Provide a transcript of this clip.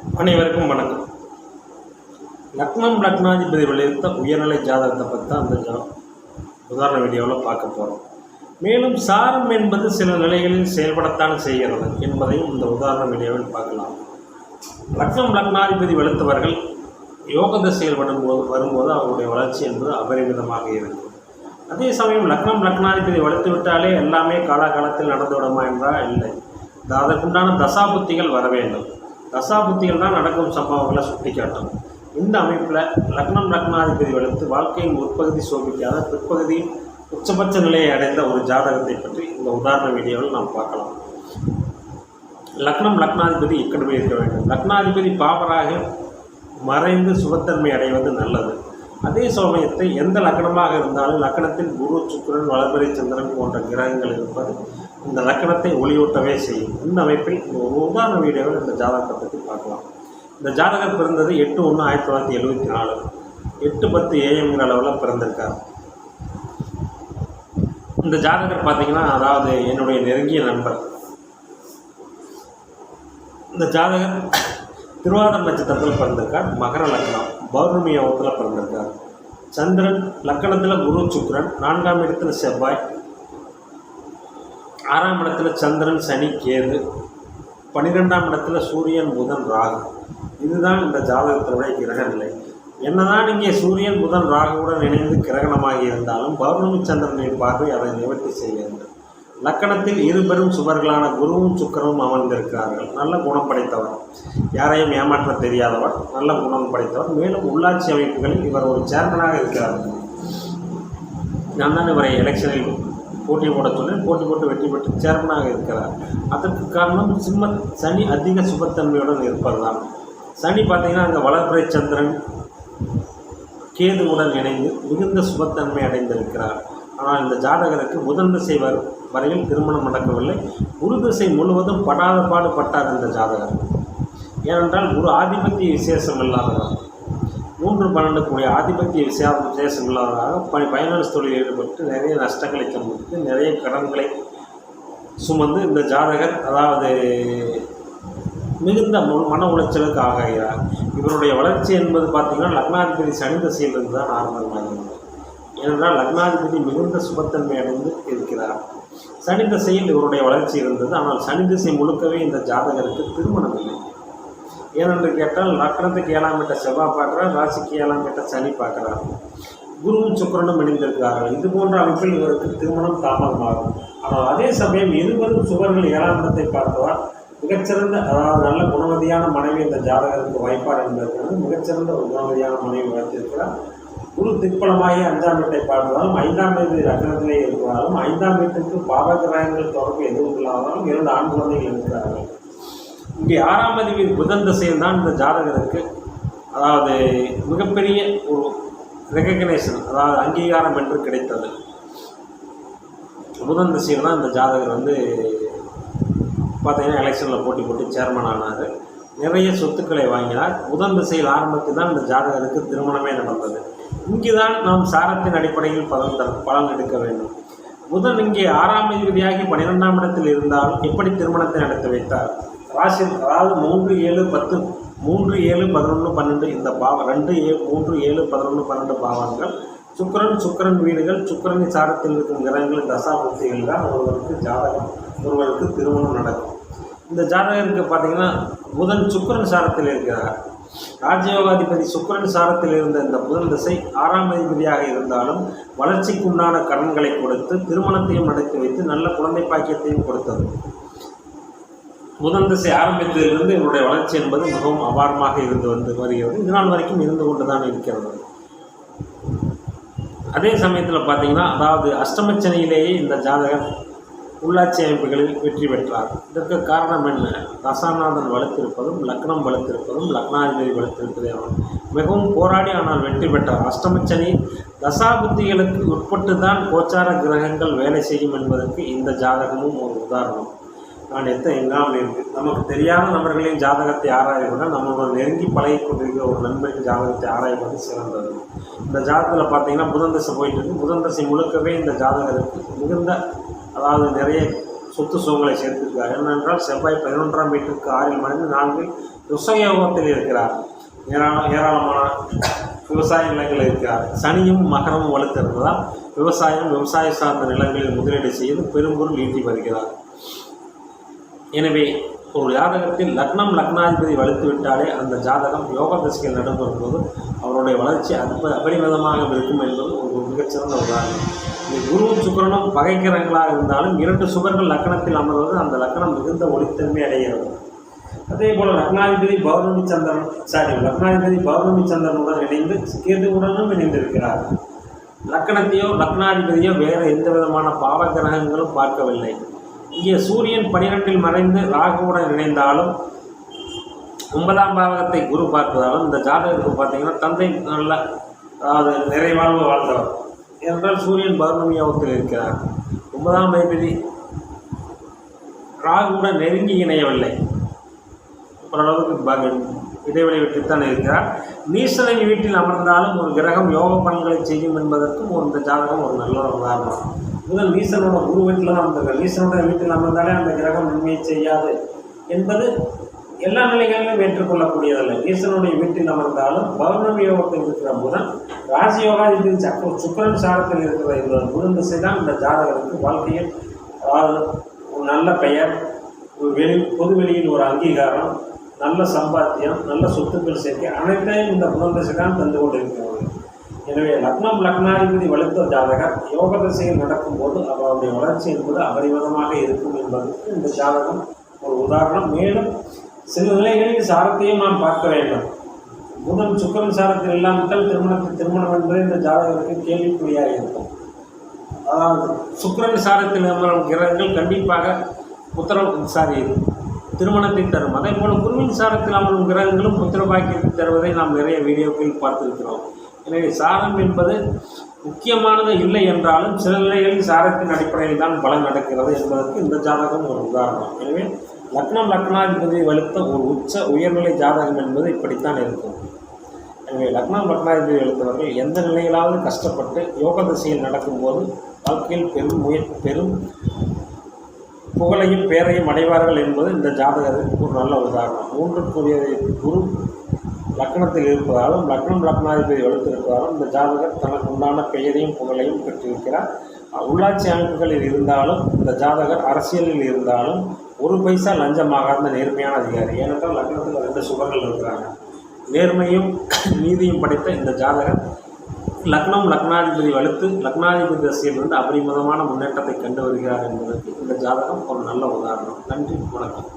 அனைவருக்கும் வணக்கம். லக்னம் லக்னாதிபதி வெளியிட்ட உயர்நிலை ஜாதகத்தை பற்றி தான் அந்த உதாரண வீடியோவில் பார்க்க போகிறோம் மேலும் சாரம் என்பது சில நிலைகளில் செயல்படத்தான் செய்கிறது என்பதையும் இந்த உதாரண வீடியோவில் பார்க்கலாம். லக்னம் லக்னாதிபதி வெளுத்தவர்கள் யோக திசையில் வரும்போது வரும்போது அவருடைய வளர்ச்சி என்பது அபரிமிதமாக இருக்கும். அதே சமயம் லக்னம் லக்னாதிபதி வளர்த்து விட்டாலே எல்லாமே காலாகாலத்தில் நடந்து விடுமா என்றால் இல்லை. அதற்குண்டான தசாபுத்திகள் வர வேண்டும். தசாபுத்திகள் தான் நடக்கும் சம்பவங்களை சுட்டிக்காட்டும் இந்த அமைப்பில் லக்னம் லக்னாதிபதி வளர்த்து வாழ்க்கையின் முற்பகுதி சோபிக்காத பிற்பகுதியின் உச்சபட்ச நிலையை அடைந்த ஒரு ஜாதகத்தை பற்றி இந்த உதாரண வீடியோவில் நாம் பார்க்கலாம். லக்னம் லக்னாதிபதி இக்கடுமை இருக்க வேண்டும். லக்னாதிபதி பாவராக மறைந்து சுபத்தன்மை அடைவது நல்லது. அதே சமயத்தை எந்த லக்கணமாக இருந்தாலும் லக்கணத்தில் குரு சுக்கிரன் வளர்பிறை சந்திரன் போன்ற கிரகங்கள் இருப்பது இந்த லக்கணத்தை ஒளியூட்டவே செய்யும். இந்த அமைப்பில் ஒரு உதாரண வீடியோவில் இந்த ஜாதகத்தை பற்றி பார்க்கலாம். இந்த ஜாதகர் பிறந்தது எட்டு ஒன்று ஆயிரத்தி தொள்ளாயிரத்தி எழுபத்தி நாலு. எட்டு பத்து ஏஎம்ங்கிற அளவில் பிறந்திருக்கார். இந்த ஜாதகர் பார்த்தீங்கன்னா அதாவது என்னுடைய நெருங்கிய நண்பர். இந்த ஜாதகர் திருவாதிர நட்சத்திரத்தில் பிறந்திருக்கார். மகர லக்னம் பௌர்ணமி யோகத்தில் பிறந்திருக்கார். சந்திரன் லக்கணத்தில் குரு சுக்கரன். நான்காம் இடத்தில் செவ்வாய். ஆறாம் இடத்துல சந்திரன் சனி கேது பன்னிரெண்டாம் இடத்துல சூரியன் புதன் ராகு. இதுதான் இந்த ஜாதகத்தினுடைய கிரக நிலை என்னதான் இங்கே சூரியன் புதன் ராகுவுடன் இணைந்து கிரகணமாக இருந்தாலும் பௌர்ணமி சந்திரனின் பார்வை அதை நிவர்த்தி செய்கிறது லக்கணத்தில் இருபெரும் சுவர்களான குருவும் சுக்கரவும் அமர்ந்திருக்கிறார்கள். நல்ல குணம் படைத்தவர். யாரையும் ஏமாற்ற தெரியாதவர். நல்ல குணம் படைத்தவர். மேலும் உள்ளாட்சி அமைப்புகளில் இவர் ஒரு சேர்மனாக இருக்கிறார். நான் தான் இவரை எலெக்ஷனில் போட்டி போட சொன்னேன் போட்டி போட்டு வெற்றி பெற்று சேர்மனாக இருக்கிறார். அதற்கு காரணம் சிம்ம சனி அதிக சுபத்தன்மையுடன் இருப்பதுதான். சனி பார்த்தீங்கன்னா அங்கே வளர்பிறை சந்திரன் கேதுவுடன் இணைந்து மிகுந்த சுபத்தன்மை அடைந்திருக்கிறார். ஆனால் இந்த ஜாதகருக்கு புதன் திசை வரையில் திருமணம் நடக்கவில்லை. குரு திசை முழுவதும் படாத பாடு பட்டார் இந்த ஜாதகர். ஏனென்றால் குரு ஆதிபத்திய விசேஷம் இல்லாதவர் மூன்று பன்னெண்டு கூடிய ஆதிபத்திய விசேஷ விசேஷம் இல்லாதவராக பணி ஃபைனான்ஸ் தொழில் ஈடுபட்டு நிறைய நஷ்டங்களை சந்தித்து நிறைய கடன்களை சுமந்து இந்த ஜாதகர் அதாவது மிகுந்த மன உளைச்சலுக்கு ஆகிறார் இவருடைய வளர்ச்சி என்பது பார்த்திங்கன்னா லக்னாதிபதி சனி திசையிலிருந்து தான் ஆரம்பமாகிறது. ஏனென்றால் லக்னாதிபதி மிகுந்த சுபத்தன்மை அடைந்து இருக்கிறார். சனி திசையில் இவருடைய வளர்ச்சி இருந்தது ஆனால் சனி திசை முழுக்கவே இந்த ஜாதகருக்கு திருமணம் இல்லை. ஏனென்று கேட்டால் லக்னத்துக்கு ஏழாம் வீட்டை செவ்வாய் பார்க்குறார் ராசிக்கு ஏழாம் வீட்டை சனி பார்க்குறார். குருவும் சுக்கிரனும் இணைந்திருக்கிறார்கள். இது போன்ற அமைப்பில் இவருக்கு திருமணம் தாமதமாகும். ஆனால் அதே சமயம் இருவரும் சுவர்கள் ஏழாம் இடத்தை பார்த்தவால் மிகச்சிறந்த அதாவது நல்ல குணவதியான மனைவி இந்த ஜாதகருக்கு வாய்ப்பார் என்பதற்கு மிகச்சிறந்த ஒரு குணவதியான மனைவி வளர்த்திருக்கிறார். குரு திக்பலமாகி அஞ்சாம் வீட்டை பார்ப்பதாலும் ஐந்தாம் வீடு லக்னத்திலே இருக்கிறாலும் ஐந்தாம் வீட்டுக்கு பாவகிரகங்கள் தொடர்பு எதுவும் இல்லாதாலும் இரண்டு ஆண் குழந்தைகள் இருக்கிறார்கள். இங்கே ஆறாம் அதிபதி புதன் திசையில் தான் இந்த ஜாதகருக்கு அதாவது மிகப்பெரிய ஒரு ரெகக்னேஷன் அதாவது அங்கீகாரம் என்று கிடைத்தது. புதன் திசையில் தான் இந்த ஜாதகர் வந்து பார்த்தீங்கன்னா எலெக்ஷனில் போட்டி போட்டு சேர்மன் ஆனார். நிறைய சொத்துக்களை வாங்கினார். புதன் திசையில் ஆரம்பத்தில் தான் இந்த ஜாதகருக்கு திருமணமே நடந்தது. இங்கே தான் நாம் சாரத்தின் அடிப்படையில் பலன் தர பலன் எடுக்க வேண்டும். புதன் இங்கே ஆறாம் அதிபதியாகி பன்னிரெண்டாம் இடத்தில் இருந்தால் எப்படி திருமணத்தை நடத்தி வைத்தார்? ராசி அதாவது மூன்று ஏழு பத்து மூன்று ஏழு பதினொன்று பன்னெண்டு இந்த பாவம் ரெண்டு ஏ மூன்று ஏழு பதினொன்று பன்னெண்டு பாவங்கள். சுக்கரன் சுக்கிரன் வீடுகள் சுக்கிரனின் சாரத்தில் இருக்கும் கிரகங்கள் தசாபுக்திகள் தான் ஒருவருக்கு ஜாதகம் ஒருவருக்கு திருமணம் நடக்கும். இந்த ஜாதகருக்கு பார்த்தீங்கன்னா புதன் சுக்கரன் சாரத்தில் இருக்கிறார். ராஜயோகாதிபதி சுக்கரன் சாரத்தில் இருந்த இந்த புதன் திசை ஆறாம் அதிபதியாக இருந்தாலும் வளர்ச்சிக்குண்டான கடன்களை கொடுத்து திருமணத்தையும் நடத்தி வைத்து நல்ல குழந்தை பாக்கியத்தையும் கொடுத்தது. முதன் திசை ஆரம்பித்ததிலிருந்து இவருடைய வளர்ச்சி என்பது மிகவும் அபாரமாக இருந்து வந்து வருகிறது. இந்த நாள் வரைக்கும் இருந்து கொண்டு தான் இருக்கிறது. அதே சமயத்தில் பார்த்தீங்கன்னா அதாவது அஷ்டமச்சனையிலேயே இந்த ஜாதகர் உள்ளாட்சி அமைப்புகளில் வெற்றி பெற்றார். இதற்கு காரணம் என்ன? தசாநாதன் வளர்த்திருப்பதும் லக்னம் வளர்த்திருப்பதும் லக்னாதிபதி வளர்த்திருப்பதே ஆகும் மிகவும் போராடி ஆனால் வெற்றி பெற்றார். அஷ்டமச்சனி தசாபுத்திகளுக்கு உட்பட்டு தான் கோச்சார கிரகங்கள் வேலை செய்யும் என்பதற்கு இந்த ஜாதகமும் ஒரு உதாரணம். நான் எத்த எங்காமல் இருக்கு நமக்கு தெரியாத நபர்களின் ஜாதகத்தை ஆராய்வதை நம்மளோட நெருங்கி பழகி கொண்டிருக்கிற ஒரு நண்பரின் ஜாதகத்தை ஆராய்வது சிறந்தது. இந்த ஜாதகத்தில் பார்த்தீங்கன்னா புதன் தசை போயிட்டு இருக்கு. புதன் தசை முழுக்கவே இந்த ஜாதகருக்கு மிகுந்த அதாவது நிறைய சொத்து சுகங்களை சேர்த்திருக்கார். ஏனென்றால் செவ்வாய் பதினொன்றாம் வீட்டுக்கு ஆறில் மறைந்து நான்கில் ருசயோகத்தில் இருக்கிறார். ஏராள ஏராளமான விவசாய நிலங்கள் இருக்கிறார். சனியும் மகரமும் வலுத்திருந்ததால் விவசாயம் விவசாய சார்ந்த நிலங்களில் முதலீடு செய்து பெரும்பொருள் ஈட்டி வருகிறார். எனவே ஒரு ஜாதகத்தில் லக்னம் லக்னாதிபதி வலுத்துவிட்டாலே அந்த ஜாதகம் யோக திசைகள் நடைபெறும் போது அவருடைய வளர்ச்சி அற்ப அபரிமிதமாக இருக்கும் என்பது ஒரு மிகச்சிறந்த உதாரணம். இந்த குருவும் சுக்கரனும் பகைக்கிரகங்களாக இருந்தாலும் இரண்டு சுகர்கள் லக்கணத்தில் அமர்வது அந்த லக்கணம் மிகுந்த ஒளித்தன்மை அடைகிறது. அதே போல் லக்னாதிபதி பௌர்ணமி சந்திரன் சாரி லக்னாதிபதி பௌர்ணமி சந்திரனுடன் இணைந்து கேதுவுடனும் இணைந்திருக்கிறார். லக்கணத்தையோ லக்னாதிபதியோ வேறு எந்த விதமான பாவ கிரகங்களும் பார்க்கவில்லை. இங்கே சூரியன் பனிரெண்டில் மறைந்து ராகுவுடன் இணைந்தாலும் ஒன்பதாம் பாவகத்தை குரு பார்ப்பதாலும் இந்த ஜாதகத்துக்கு பார்த்தீங்கன்னா தந்தை நல்ல அதாவது நிறைவாழ்வு வாழ்ந்தவர். என்றால் சூரியன் பௌர்ணமி யோகத்தில் இருக்கிறார். ஒன்பதாம் அதிபதி ராகுவுடன் நெருங்கி இணையவில்லை. ஓரளவுக்கு இடைவெளி விட்டுத்தான் இருக்கிறார். நீசனின் வீட்டில் அமர்ந்தாலும் ஒரு கிரகம் யோக பலன்களை செய்யும் என்பதற்கும் ஒரு இந்த ஜாதகம் ஒரு நல்ல ஒரு உதாரணம். முதல் ஈசனோட குரு வீட்டில் தான் அமர்ந்திருக்கார் ஈசனோட வீட்டில் அமர்ந்தாலே அந்த கிரகம் நன்மையை செய்யாது என்பது எல்லா நிலைகளிலும் ஏற்றுக்கொள்ளக்கூடியதல்ல. ஈசனுடைய வீட்டில் அமர்ந்தாலும் பௌர்ணமி யோகத்தில் இருக்கிற புதன் ராஜயோகாதிபதி சக்கர சுக்கரன் சாரத்தில் இருக்கிற இந்த புதன் திசை தான் இந்த ஜாதகருக்கு வாழ்க்கையில் ஒரு நல்ல பெயர் ஒரு வெளி பொது வெளியில் ஒரு அங்கீகாரம் நல்ல சம்பாத்தியம் நல்ல சொத்துக்கள் சேர்க்கை அனைத்தையும் இந்த புதன் திசை தான் தந்து கொண்டிருக்கிறது. எனவே லக்னம் லக்னாதிபதி வலுத்த ஜாதகர் யோக திசையில் நடக்கும்போது அவருடைய வளர்ச்சி என்பது அபரிமிதமாக இருக்கும் என்பதற்கு இந்த ஜாதகம் ஒரு உதாரணம். மேலும் சில நிலைகளில் சாரத்தையும் நாம் பார்க்க வேண்டும். புதன் சுக்கரன் சாரத்தில் இல்லாமல் திருமணத்தை திருமணம் என்பது இந்த ஜாதகருக்கு கேள்விக்குறியாக இருக்கும். அதாவது சுக்கரன் சாரத்தில் கிரகங்கள் கண்டிப்பாக உத்தரவு சாரி திருமணத்தை தரும். அதே போல் குருவின் சாரத்தில் அமரும் கிரகங்களும் புத்திர பாக்கியத்தை தருவதை நாம் நிறைய வீடியோக்களில் பார்த்திருக்கிறோம். எனவே சாரம் என்பது முக்கியமானது இல்லை என்றாலும் சில நிலைகளில் சாரத்தின் அடிப்படையில் தான் பலன் நடக்கிறது என்பதற்கு இந்த ஜாதகம் ஒரு உதாரணம். எனவே லக்னம் லக்னாதிபதி வலுத்த ஒரு உச்ச உயர்நிலை ஜாதகம் என்பது இப்படித்தான் இருக்கும். எனவே லக்னம் லக்னாதிபதி எழுத்தவர்கள் எந்த நிலையிலாவது கஷ்டப்பட்டு யோக திசையில் நடக்கும்போது வாழ்க்கையில் பெரும் முய பெரும் புகழையும் பேரையும் அடைவார்கள் என்பது இந்த ஜாதகத்திற்கு ஒரு நல்ல உதாரணம். மூன்றுக்குரிய குரு லக்னத்தில் இருப்பதாலும் லக்னம் லக்னாதிபதி வலுத்திருப்பதாலும் இந்த ஜாதகர் தனக்கு உண்டான பெயரையும் புகழையும் பெற்றிருக்கிறார். உள்ளாட்சி அமைப்புகளில் இருந்தாலும் இந்த ஜாதகர் அரசியலில் இருந்தாலும் ஒரு பைசா லஞ்சமாகாத நேர்மையான அதிகாரி. ஏனென்றால் லக்னத்தில் ரெண்டு சுவர்கள் இருக்கிறாங்க. நேர்மையும் நீதியும் படைத்த இந்த ஜாதகர் லக்னம் லக்னாதிபதி வலுத்து லக்னாதிபதி தசையிலிருந்து அபரிமிதமான முன்னேற்றத்தை கண்டு வருகிறார் என்பதற்கு இந்த ஜாதகம் ஒரு நல்ல உதாரணம். நன்றி வணக்கம்.